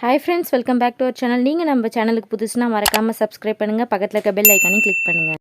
hi friends welcome back to our channel நீங்கள் நம்ம சேனலுக்கு புதுசுனா மறக்காமல் சப்ஸ்கிரைப் பண்ணுங்கள் பக்கத்தில் இருக்க பெல் ஐக்கானையும் கிளிக் பண்ணுங்கள்